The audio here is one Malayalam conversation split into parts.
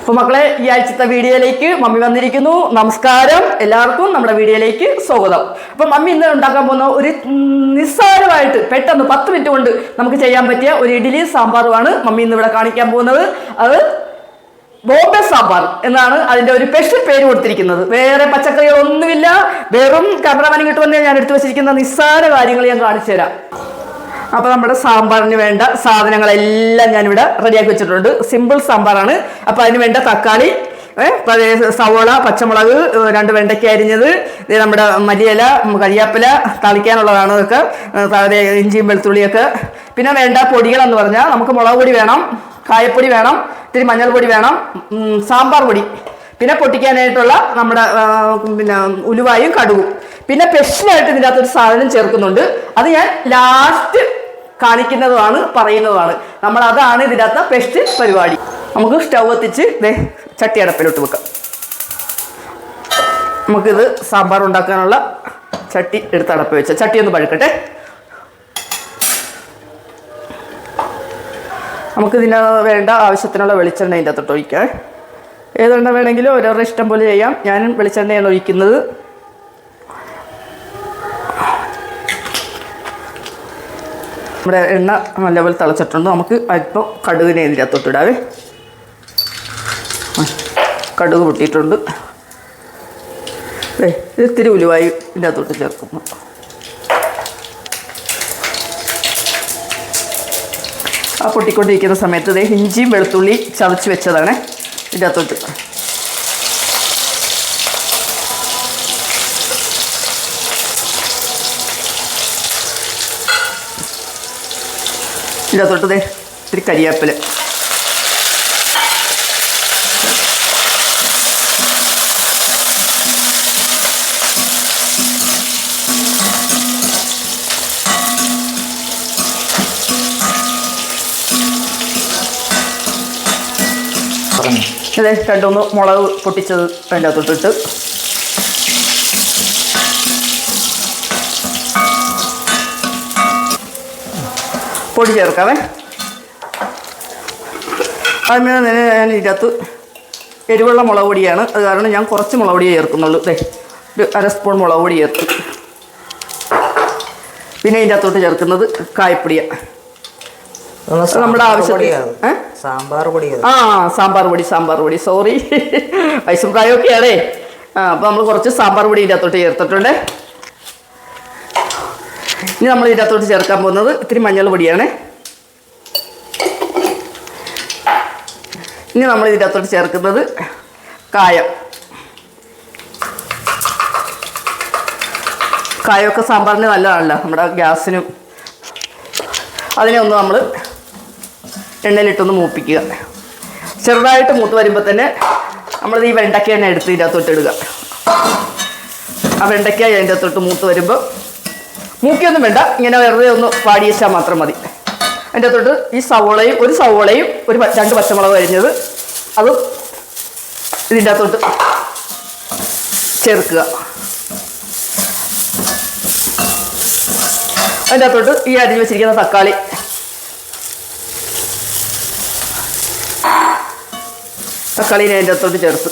അപ്പൊ മക്കളെ ഈ ആഴ്ചത്തെ വീഡിയോയിലേക്ക് മമ്മി വന്നിരിക്കുന്നു. നമസ്കാരം. എല്ലാവർക്കും നമ്മുടെ വീഡിയോയിലേക്ക് സ്വാഗതം. അപ്പൊ മമ്മി ഇന്ന് ഉണ്ടാക്കാൻ പോകുന്ന ഒരു നിസ്സാരമായിട്ട് പെട്ടെന്ന് പത്ത് മിനിറ്റ് കൊണ്ട് നമുക്ക് ചെയ്യാൻ പറ്റിയ ഒരു ഇഡ്ഡലി സാമ്പാറുമാണ് മമ്മി ഇന്ന് ഇവിടെ കാണിക്കാൻ പോകുന്നത്. അത് ബോംബെ സാമ്പാർ എന്നാണ് അതിന്റെ ഒരു സ്പെഷ്യൽ പേര് കൊടുത്തിരിക്കുന്നത്. വേറെ പച്ചക്കറികളൊന്നുമില്ല. വെറും ക്യാമറമാനും കിട്ടുമെന്ന് ഞാൻ എടുത്തു വെച്ചിരിക്കുന്ന നിസ്സാര കാര്യങ്ങൾ ഞാൻ കാണിച്ചു തരാം അപ്പൊ നമ്മുടെ സാമ്പാറിന് വേണ്ട സാധനങ്ങളെല്ലാം ഞാൻ ഞാനിവിടെ റെഡിയാക്കി വെച്ചിട്ടുണ്ട്. സിമ്പിൾ സാമ്പാറാണ്. അപ്പൊ അതിന് വേണ്ട തക്കാളി സവോള പച്ചമുളക് രണ്ട് വെണ്ടയ്ക്ക അരിഞ്ഞത് നമ്മുടെ മല്ലിയില കരിയാപ്പില തളിക്കാനുള്ളതാണ് ഇതൊക്കെ. ഇഞ്ചിയും വെളുത്തുള്ളിയൊക്കെ. പിന്നെ വേണ്ട പൊടികളെന്ന് പറഞ്ഞാൽ നമുക്ക് മുളക് പൊടി വേണം കായപ്പൊടി വേണം ഇത്തിരി മഞ്ഞൾപ്പൊടി വേണം സാമ്പാർ പൊടി. പിന്നെ പൊട്ടിക്കാനായിട്ടുള്ള നമ്മുടെ പിന്നെ ഉലുവായും കടുകും പിന്നെ സ്പെഷ്യലായിട്ട് ഇതിന്റെ അകത്തൊരു സാധനം ചേർക്കുന്നുണ്ട്. അത് ഞാൻ ലാസ്റ്റ് കാണിക്കുന്നതുമാണ് പറയുന്നതുമാണ്. നമ്മൾ അതാണ് ഇതിന്റെ ബെസ്റ്റ് പരിപാടി. നമുക്ക് സ്റ്റൗ എത്തിച്ച് ചട്ടി അടപ്പിലോട്ട് വെക്കാം. നമുക്കിത് സാമ്പാർ ഉണ്ടാക്കാനുള്ള ചട്ടി എടുത്ത് അടപ്പ് വെച്ച ചട്ടി ഒന്ന് പഴുക്കട്ടെ. ഇതിന വേണ്ട ആവശ്യത്തിനുള്ള വെളിച്ചെണ്ണ ഇതിന്റെ അകത്തോട്ട് ഒഴിക്കാം. ഏതെണ്ണ വേണമെങ്കിലും ഓരോരുടെ ഇഷ്ടം പോലെ ചെയ്യാം. ഞാൻ വെളിച്ചെണ്ണയാണ് ഒഴിക്കുന്നത്. നമ്മുടെ എണ്ണ നല്ലപോലെ തിളച്ചിട്ടുണ്ട്. നമുക്ക് അല്പം കടുകിനെ ആ, കടുക് പൊട്ടിയിട്ടുണ്ട്. ഇത് ഇത്തിരി ഉലുവായി ഇതിന്റെ അകത്തോട്ട് ചേർക്കുന്നു. ആ പൊട്ടിക്കൊണ്ടിരിക്കുന്ന സമയത്ത് ഇതേ ഇഞ്ചിയും വെളുത്തുള്ളി ചതച്ച് വെച്ചതാണ് ഇതിന്റെ അകത്തോട്ട് തൊട്ടത് ഇത്തിരി കരിയാപ്പില. അതെ രണ്ടു രണ്ടൊന്ന് മുളക് പൊട്ടിച്ചത് അതിന്റെ അകത്തോട്ടിട്ട് പൊടി ചേർക്കാവേ. അതിന് ഞാൻ ഇതിനകത്ത് എരിവുള്ള മുളക് പൊടിയാണ്. അത് കാരണം ഞാൻ കുറച്ച് മുളക് പൊടിയേ ചേർക്കുന്നുള്ളൂ. ദേ ഒരു അര സ്പൂൺ മുളക് പൊടി ചേർത്ത്. പിന്നെ ഇതിന്റെ അകത്തോട്ട് ചേർക്കുന്നത് കായപ്പൊടിയാണ് നമ്മുടെ ആവശ്യത്തിന് സാമ്പാർ ആ സാമ്പാർ പൊടി സാമ്പാർ പൊടി. സോറി വയസ്സും പ്രായമൊക്കെയാണേ. ആ അപ്പോൾ നമ്മൾ കുറച്ച് സാമ്പാർ പൊടി ഇതിന്റെ അകത്തോട്ട് ചേർത്തിട്ടുണ്ട്. ഇനി നമ്മൾ ഇതിനകത്തോട്ട് ചേർക്കാൻ പോകുന്നത് ഇത്തിരി മഞ്ഞൾ പൊടിയാണ്. ഇനി നമ്മൾ ഇതിനകത്തോട്ട് ചേർക്കുന്നത് കായം. കായമൊക്കെ സാമ്പാറിന് നല്ലതാണല്ലോ നമ്മുടെ ഗ്യാസിനും. അതിനെ ഒന്ന് നമ്മൾ എണ്ണയിലിട്ടൊന്ന് മൂപ്പിക്കുക. ചെറുതായിട്ട് മൂത്ത് വരുമ്പോൾ തന്നെ നമ്മൾ ഈ വെണ്ടയ്ക്ക എണ്ണ എടുത്ത് ഇതിന്റെ അകത്തോട്ട് ഇടുക. ആ വെണ്ടയ്ക്ക അതിന്റെ അകത്തോട്ട് മൂത്ത് വരുമ്പോൾ മൂക്കിയൊന്നും വേണ്ട. ഇങ്ങനെ വെറുതെ ഒന്ന് പാടി വെച്ചാൽ മാത്രം മതി. അതിന്റെ അകത്തോട്ട് ഈ സവോളയും ഒരു സവോളയും ഒരു രണ്ട് പച്ചമുളക് അരിഞ്ഞത് അതും ഇതിന്റെ അകത്തോട്ട് ചേർക്കുക. അതിന്റെ അകത്തോട്ട് ഈ അരിഞ്ഞ് വെച്ചിരിക്കുന്ന തക്കാളി തക്കാളിനെ അതിന്റെ അകത്തോട്ട് ചേർത്ത്.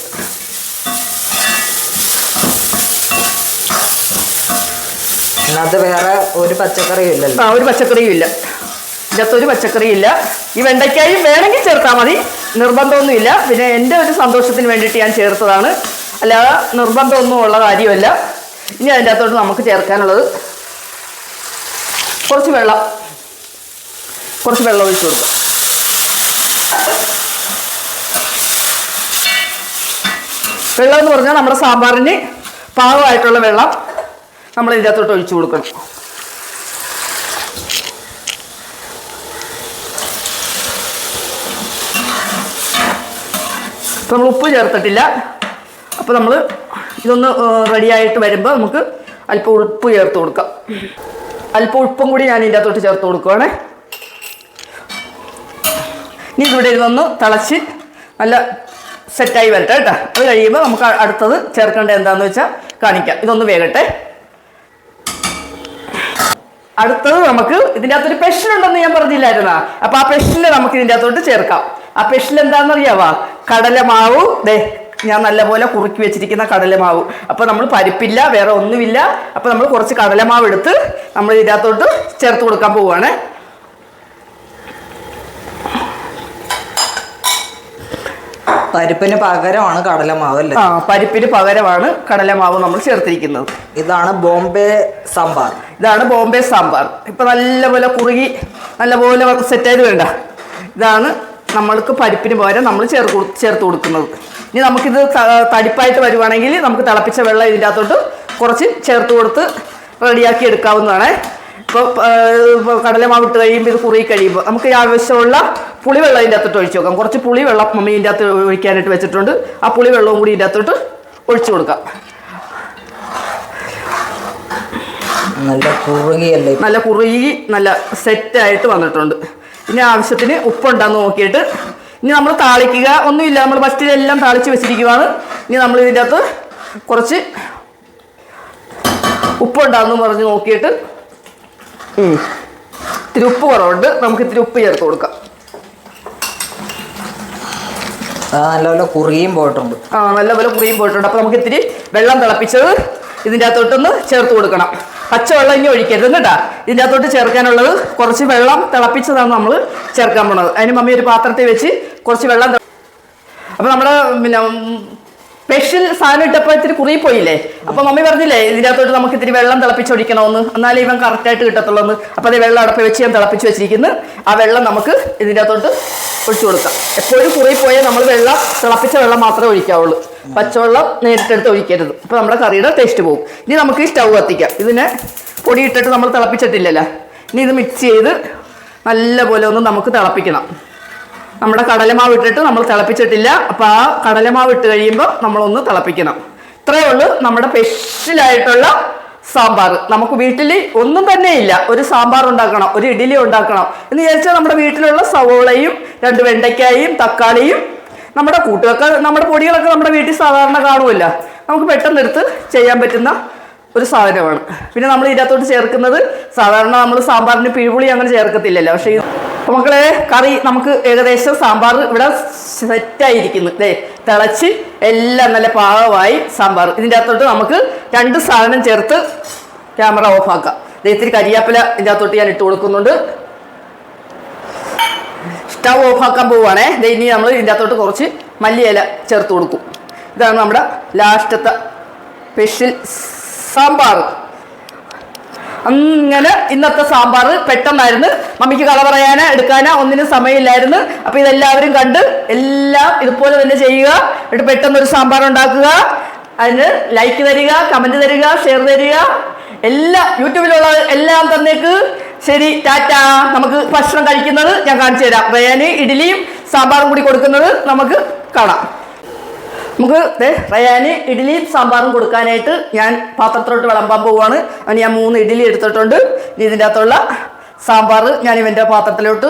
ഇതിനകത്ത് വേറെ ഒരു പച്ചക്കറിയും ഇല്ലല്ലോ. ആ ഒരു പച്ചക്കറിയും ഇല്ല. ഇതിനകത്ത് ഒരു പച്ചക്കറിയും ഇല്ല. ഈ വെണ്ടയ്ക്കായും വേണമെങ്കിൽ ചേർത്താൽ മതി. നിർബന്ധമൊന്നുമില്ല പിന്നെ എന്റെ ഒരു സന്തോഷത്തിന് വേണ്ടിയിട്ട് ഞാൻ ചേർത്തതാണ്. അല്ലാതെ നിർബന്ധമൊന്നും ഉള്ള കാര്യമല്ല. ഇനി അതിന്റെ അകത്തോട്ട് നമുക്ക് ചേർക്കാനുള്ളത് കുറച്ച് വെള്ളം. കുറച്ച് വെള്ളം ഒഴിച്ചു കൊടുക്കാം. വെള്ളം എന്ന് പറഞ്ഞാൽ നമ്മുടെ സാമ്പാറിന് പാകമായിട്ടുള്ള വെള്ളം. നമ്മൾ ഇതിന്റെ അകത്തോട്ട് ഒഴിച്ചു കൊടുക്കണം. നമ്മൾ ഉപ്പ് ചേർത്തിട്ടില്ല. അപ്പോൾ നമ്മൾ ഇതൊന്ന് റെഡിയായിട്ട് വരുമ്പോൾ നമുക്ക് അല്പം ഉപ്പ് ചേർത്ത് കൊടുക്കാം. അല്പം ഉപ്പും കൂടി ഞാൻ ഇതിന്റെ അകത്തോട്ട് ചേർത്ത് കൊടുക്കുവാണേ. ഇനി ഇതിവിടെ ഇതൊന്ന് തിളച്ച് നല്ല സെറ്റായി വരട്ടെ കേട്ടോ. അത് കഴിയുമ്പോൾ നമുക്ക് അടുത്തത് ചേർക്കേണ്ടത് എന്താണെന്ന് വെച്ചാൽ കാണിക്കാം. ഇതൊന്ന് വേകട്ടെ. അടുത്തത് നമുക്ക് ഇതിന്റെ അകത്തൊരു പെഷൻ ഉണ്ടെന്ന് ഞാൻ പറഞ്ഞില്ലായിരുന്നാ? അപ്പൊ ആ പെഷനെ നമുക്ക് ഇതിന്റെ അകത്തോട്ട് ചേർക്കാം. ആ സ്പെഷ്യൽ എന്താണെന്നറിയാവാ? കടലമാവ് ദേ ഞാൻ നല്ലപോലെ കുറുക്കി വെച്ചിരിക്കുന്ന കടലമാവ്. അപ്പോൾ നമ്മൾ പരിപ്പില്ല വേറെ ഒന്നുമില്ല. അപ്പോൾ നമ്മൾ കുറച്ച് കടലമാവ് എടുത്ത് നമ്മൾ ഇതിനകത്തോട്ട് ചേർത്ത് കൊടുക്കാൻ പോവുകയാണ്. പരിപ്പിന് പകരമാണ് കടലമാവ് അല്ലേ? ആ പരിപ്പിന് പകരമാണ് കടലമാവ് നമ്മൾ ചേർത്തിരിക്കുന്നത്. ഇതാണ് ബോംബെ സാമ്പാർ. ഇതാണ് ബോംബെ സാമ്പാർ. ഇപ്പൊ നല്ലപോലെ കുറുകി നല്ലപോലെ സെറ്റ് ആയത് വേണ്ട. ഇതാണ് നമ്മൾക്ക് പരിപ്പിന് പകരം നമ്മൾ ചേർത്ത് ചേർത്ത് കൊടുക്കുന്നത്. ഇനി നമുക്കിത് തടിപ്പായിട്ട് വരുവാണെങ്കിൽ നമുക്ക് തിളപ്പിച്ച വെള്ളം ഇതിന്റെ അകത്തോട്ട് കുറച്ച് ചേർത്ത് കൊടുത്ത് റെഡിയാക്കി എടുക്കാവുന്നതാണ്. ഇപ്പോൾ കടലമാവ് ഇട്ട് കഴിയുമ്പോൾ ഇത് കുറി കഴിയുമ്പോൾ നമുക്ക് ആവശ്യമുള്ള പുളിവെള്ളം ഇതിന്റെ അകത്തോട്ട് ഒഴിച്ച് നോക്കാം കുറച്ച് പുളിവെള്ളം മമ്മി ഇതിന്റെ അകത്ത് ഒഴിക്കാനായിട്ട് വെച്ചിട്ടുണ്ട്. ആ പുളിവെള്ളവും കൂടി ഇതിന്റെ അകത്തോട്ട് ഒഴിച്ചു കൊടുക്കാം. നല്ല കുറുകിയല്ലേ? നല്ല കുറുകി നല്ല സെറ്റായിട്ട് വന്നിട്ടുണ്ട്. ഇനി ആവശ്യത്തിന് ഉപ്പുണ്ടെന്ന് നോക്കിയിട്ട് ഇനി നമ്മൾ താളിക്കുക. ഒന്നുമില്ല നമ്മൾ ഫസ്റ്റിലെല്ലാം താളിച്ച് വെച്ചിരിക്കുവാണ്. ഇനി നമ്മൾ ഇതിന്റെ അകത്ത് കുറച്ച് ഉപ്പുണ്ടാന്ന് പറഞ്ഞ് നോക്കിയിട്ട്. ഇത്തിരി ഉപ്പ് കുറവുണ്ട്. നമുക്ക് ഇത്തിരി ഉപ്പ് ചേർത്ത് കൊടുക്കാം. ആ നല്ലപോലെ കുറുകിയും പോയിട്ടുണ്ട്. ആ നല്ലപോലെ കുറിയും പോയിട്ടുണ്ട്. അപ്പോൾ നമുക്ക് ഇത്തിരി വെള്ളം തിളപ്പിച്ചത് ഇതിന്റെ അകത്തോട്ടൊന്ന് ചേർത്ത് കൊടുക്കണം. പച്ചവെള്ളം ഇനി ഒഴിക്കരുത് കേട്ടാ. ഇതിന്റെ അകത്തോട്ട് ചേർക്കാനുള്ളത് കുറച്ച് വെള്ളം തിളപ്പിച്ചതാണ് നമ്മൾ ചേർക്കാൻ പോണത്. അതിന് മമ്മി ഒരു പാത്രത്തിൽ വെച്ച് കുറച്ച് വെള്ളം അപ്പൊ അപ്പോൾ നമ്മുടെ പിന്നെ സ്പെഷ്യൽ സാധനം ഇട്ടപ്പോൾ ഇത്തിരി കുറി പോയില്ലേ അപ്പൊ മമ്മി പറഞ്ഞില്ലേ ഇതിനകത്തോട്ട് നമുക്ക് ഇത്തിരി വെള്ളം തിളപ്പിച്ചൊഴിക്കണമെന്ന്. എന്നാലേ ഇവൻ കറക്റ്റായിട്ട് കിട്ടത്തുള്ളൂ എന്ന് അപ്പോൾ അതേ വെള്ളം അടപ്പ് വെച്ച് ഞാൻ തിളപ്പിച്ച് വെച്ചിരിക്കുന്നു. ആ വെള്ളം നമുക്ക് ഇതിനകത്തോട്ട് ഒഴിച്ചു കൊടുക്കാം. എപ്പോഴും കുറി പോയാൽ നമ്മൾ വെള്ളം തിളപ്പിച്ച വെള്ളം മാത്രമേ ഒഴിക്കാവുള്ളൂ. പച്ചവെള്ളം നേരിട്ടെടുത്ത് ഒഴിക്കരുത്. അപ്പോൾ നമ്മുടെ കറിയുടെ ടേസ്റ്റ് പോകും. ഇനി നമുക്ക് ഈ സ്റ്റൗ കത്തിക്കാം. ഇതിനെ പൊടി ഇട്ടിട്ട് നമ്മൾ തിളപ്പിച്ചിട്ടില്ലല്ലോ. ഇനി ഇത് മിക്സ് ചെയ്ത് നല്ലപോലെ ഒന്ന് നമുക്ക് തിളപ്പിക്കണം. നമ്മുടെ കടലമാവ് ഇട്ടിട്ട് നമ്മൾ തിളപ്പിച്ചിട്ടില്ല. അപ്പോൾ ആ കടലമാവ് ഇട്ട് കഴിയുമ്പോൾ നമ്മളൊന്ന് തിളപ്പിക്കണം. ഇത്രയേ ഉള്ളൂ നമ്മുടെ സ്പെഷ്യലായിട്ടുള്ള സാമ്പാർ. നമുക്ക് വീട്ടിൽ ഒന്നും തന്നെ ഇല്ല. ഒരു സാമ്പാർ ഉണ്ടാക്കണം ഒരു ഇഡ്ഡലി ഉണ്ടാക്കണം എന്ന് വിചാരിച്ചാൽ നമ്മുടെ വീട്ടിലുള്ള സവോളയും രണ്ട് വെണ്ടയ്ക്കായും തക്കാളിയും നമ്മുടെ കൂട്ടുകൾക്ക് നമ്മുടെ പൊടികളൊക്കെ നമ്മുടെ വീട്ടിൽ സാധാരണ കാണുമല്ല. നമുക്ക് പെട്ടെന്ന് എടുത്ത് ചെയ്യാൻ പറ്റുന്ന ഒരു സാധനമാണ്. പിന്നെ നമ്മൾ ഇതിനകത്തോട്ട് ചേർക്കുന്നത് സാധാരണ നമ്മൾ സാമ്പാറിന് പിഴുപുളി അങ്ങനെ ചേർക്കത്തില്ലല്ലോ. പക്ഷേ അപ്പൊ മക്കളെ കറി നമുക്ക് ഏകദേശം സാമ്പാർ ഇവിടെ സെറ്റായിരിക്കുന്നു അല്ലേ തിളച്ച് എല്ലാം നല്ല പാകമായി സാമ്പാർ. ഇതിന്റെ അകത്തോട്ട് നമുക്ക് രണ്ട് സാധനം ചേർത്ത് ക്യാമറ ഓഫാക്കാം ദേ ഇത്തിരി കരിയാപ്പില ഇതിന്റെ അകത്തോട്ട് ഞാൻ ഇട്ട് കൊടുക്കുന്നുണ്ട്. സ്റ്റവ് ഓഫാക്കാൻ പോവുകയാണേ. ഇനി നമ്മൾ ഇതിന്റെ അകത്തോട്ട് കുറച്ച് മല്ലിയില ചേർത്ത് കൊടുക്കും. ഇതാണ് നമ്മുടെ ലാസ്റ്റത്തെ സ്പെഷ്യൽ സാമ്പാർ. അങ്ങനെ ഇന്നത്തെ സാമ്പാർ പെട്ടെന്നായിരുന്നു. മമ്മിക്ക് കള പറയാനോ എടുക്കാനോ ഒന്നിനും സമയമില്ലായിരുന്നു. അപ്പോൾ ഇതെല്ലാവരും കണ്ട് എല്ലാം ഇതുപോലെ തന്നെ ചെയ്യുക. എന്നിട്ട് പെട്ടെന്നൊരു സാമ്പാർ ഉണ്ടാക്കുക. അതിന് ലൈക്ക് തരിക കമന്റ് തരിക ഷെയർ തരിക. എല്ലാ യൂട്യൂബിലുള്ള എല്ലാം തന്നേക്ക് ശരി ടാറ്റ. നമുക്ക് ഭക്ഷണം കഴിക്കുന്നത് ഞാൻ കാണിച്ചു തരാം. റയാന് ഇഡ്ഡലിയും സാമ്പാറും കൂടി കൊടുക്കുന്നത് നമുക്ക് കാണാം. നമുക്ക് റയാന് ഇഡ്ഡലിയും സാമ്പാറും കൊടുക്കാനായിട്ട് ഞാൻ പാത്രത്തിലോട്ട് വിളമ്പാൻ പോവുകയാണ് അവന് ഞാൻ മൂന്ന് ഇഡ്ഡലി എടുത്തിട്ടുണ്ട്. ഇതിന്റെ അകത്തുള്ള സാമ്പാർ ഞാൻ ഇവന്റെ പാത്രത്തിലോട്ട്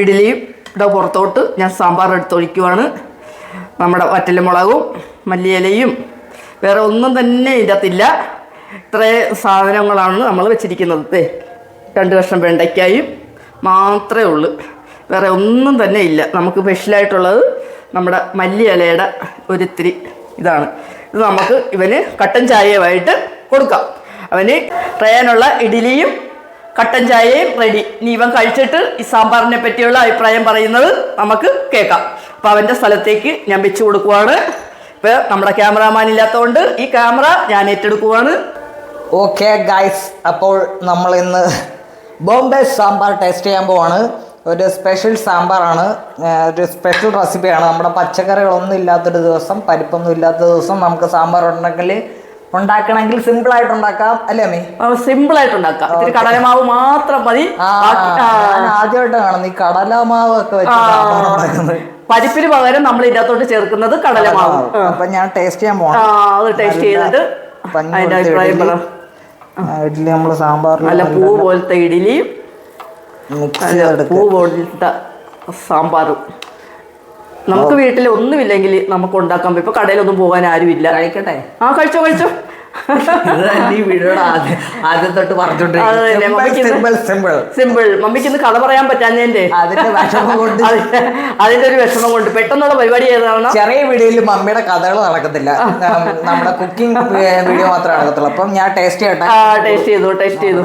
ഇഡ്ഡലിയും ഇവിടെ പുറത്തോട്ട് ഞാൻ സാമ്പാർ എടുത്തൊഴിക്കുവാണ്. നമ്മുടെ വറ്റൽമുളകും മല്ലിയിലയും വേറെ ഒന്നും തന്നെ ഇതിന്റെ അകത്തില്ല. ഇത്രയും സാധനങ്ങളാണ് നമ്മൾ വെച്ചിരിക്കുന്നത്. രണ്ട് കഷ്ണം വെണ്ടയ്ക്കായും മാത്രമേ ഉള്ളൂ. വേറെ ഒന്നും തന്നെ ഇല്ല. നമുക്ക് സ്പെഷ്യലായിട്ടുള്ളത് നമ്മുടെ മല്ലി ഇലയുടെ ഒരിത്തിരി ഇതാണ്. ഇത് നമുക്ക് ഇവന് കട്ടൻ ചായയുമായിട്ട് കൊടുക്കാം. അവന് ട്രയാനുള്ള ഇഡ്ഡലിയും കട്ടൻ ചായയും റെഡി ഇനി ഇവൻ കഴിച്ചിട്ട് ഈ സാമ്പാറിനെ പറ്റിയുള്ള അഭിപ്രായം പറയുന്നത് നമുക്ക് കേൾക്കാം. അപ്പം അവന്റെ സ്ഥലത്തേക്ക് ഞാൻ വെച്ച് കൊടുക്കുവാണ്. ഇപ്പോൾ നമ്മുടെ ക്യാമറാമാൻ ഇല്ലാത്തതുകൊണ്ട് ഈ ക്യാമറ ഞാൻ ഏറ്റെടുക്കുവാണ്. ഓക്കെ ഗായ്സ് അപ്പോൾ നമ്മൾ ഇന്ന് ബോംബെ സാമ്പാർ ടേസ്റ്റ് ചെയ്യാൻ പോവാണ്. ഒരു സ്പെഷ്യൽ സാമ്പാറാണ്. ഒരു സ്പെഷ്യൽ റെസിപ്പിയാണ് നമ്മുടെ പച്ചക്കറികളൊന്നും ഇല്ലാത്തൊരു ദിവസം പരിപ്പൊന്നും ഇല്ലാത്ത ദിവസം നമുക്ക് സാമ്പാർ ഉണ്ടെങ്കിൽ ഉണ്ടാക്കണമെങ്കിൽ സിമ്പിൾ ആയിട്ട് ഉണ്ടാക്കാം. അല്ലേ അമ്മ? സിമ്പിൾ ആയിട്ട് ഉണ്ടാക്കാം. ഇത്തിരി കടലമാവ് മാത്രം മതി. ആദ്യമായിട്ട് കാണുന്നു ഈ കടലമാവ് ഒക്കെ വെച്ച്. സാമ്പാർ പരിപ്പിന് പകരം നമ്മൾ ഇതിനകത്തോട്ട് ചേർക്കുന്നത് കടലമാവ്. അപ്പൊ ഞാൻ ടേസ്റ്റ് ചെയ്യാൻ പോകണം അത് ടേസ്റ്റ് ചെയ്തിട്ട് പഞ്ഞി അതിന്റെ കൊടുത്ത അഭിപ്രായം ഇഡ്ഡലി. നമ്മൾ നമ്മൾ സാമ്പാറിൽ നല്ല പൂ പോലത്തെ നല്ല പൂ പോലത്തെ സാമ്പാറും നമുക്ക് വീട്ടിൽ ഒന്നുമില്ലെങ്കിൽ നമുക്ക് ഉണ്ടാക്കാൻ ഇപ്പൊ കടയിലൊന്നും പോകാൻ ആരുമില്ല. കഴിക്കട്ടെ? ആ കഴിച്ചോ കഴിച്ചോ. സിമ്പിൾ മമ്മിക്ക് ഇന്ന് കഥ പറയാൻ പറ്റാഞ്ഞതിന്റെ. അതിന്റെ ഒരു വിഷമം കൊണ്ട്. പെട്ടെന്നുള്ള പരിപാടി ഏതാണ്? ചെറിയ വീഡിയോയിൽ മമ്മിയുടെ കഥകൾ നടക്കത്തില്ല. നമ്മുടെ കുക്കിംഗ് വീഡിയോ മാത്രമേ നടക്കത്തുള്ളൂ. അപ്പം ഞാൻ ടേസ്റ്റ് ചെയ്യട്ടെ? ടേസ്റ്റ് ചെയ്തു ടേസ്റ്റ് ചെയ്തു.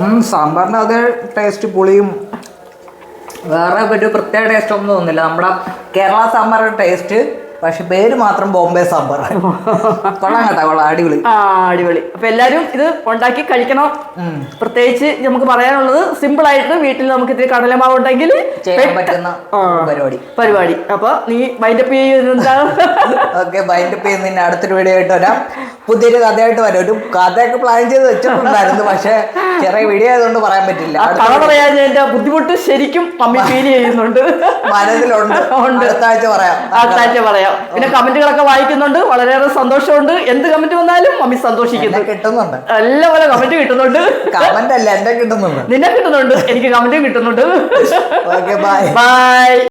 ഉം, സാമ്പാറിന്റെ അതേ ടേസ്റ്റ് പുളിയും. വേറെ ഒരു പ്രത്യേക ടേസ്റ്റ് ഒന്നും തോന്നുന്നില്ല. നമ്മുടെ കേരള സാമ്പാറിന്റെ ടേസ്റ്റ് പക്ഷെ പേര് മാത്രം ബോംബെ സാമ്പാർ. കൊള്ളാം കേട്ടോ കൊള്ളാം. അടിപൊളി. ആ അടിപൊളി. അപ്പൊ എല്ലാരും ഇത് ഉണ്ടാക്കി കഴിക്കണം. പ്രത്യേകിച്ച് നമുക്ക് പറയാനുള്ളത് സിമ്പിൾ ആയിട്ട് വീട്ടിൽ നമുക്ക് ഇത്തിരി കടലമാവ് ഉണ്ടെങ്കിൽ ചെയ്യാൻ പറ്റുന്ന പരിപാടി. പരിപാടി. അപ്പൊ നീ ബൈൻഡപ്പ് ചെയ്യുന്നതാ ഓക്കെ ബൈൻഡപ്പ് ചെയ്യുന്നതിന് അടുത്തൊരു വീഡിയോ ആയിട്ട് വരാം. പുതിയൊരു കഥയായിട്ട് വരാം. ഒരു കഥയൊക്കെ പ്ലാൻ ചെയ്ത് വെച്ചിട്ടുണ്ടായിരുന്നു പക്ഷെ ചെറിയ വീഡിയോ ആയതുകൊണ്ട് പറയാൻ പറ്റില്ല. കഥ പറയാൻ എന്റെ ബുദ്ധിമുട്ട് ശരിക്കും മമ്മി ഫീൽ ചെയ്യുന്നുണ്ട്. മനസ്സിലുണ്ട്. അടുത്ത ആഴ്ച പറയാം. അടുത്താഴ്ച പറയാം. പിന്നെ കമന്റുകളൊക്കെ വായിക്കുന്നുണ്ട്. വളരെയേറെ സന്തോഷമുണ്ട്. എന്ത് കമന്റ് വന്നാലും മമ്മി സന്തോഷിക്കുന്നു. കിട്ടുന്നുണ്ട്. നല്ല പോലെ കമന്റ് കിട്ടുന്നുണ്ട്. കമന്റ് അല്ല എന്റെ കിട്ടുന്നുണ്ട്. നിന്നെ കിട്ടുന്നുണ്ട്. എനിക്ക് കമന്റും കിട്ടുന്നുണ്ട്. ബൈ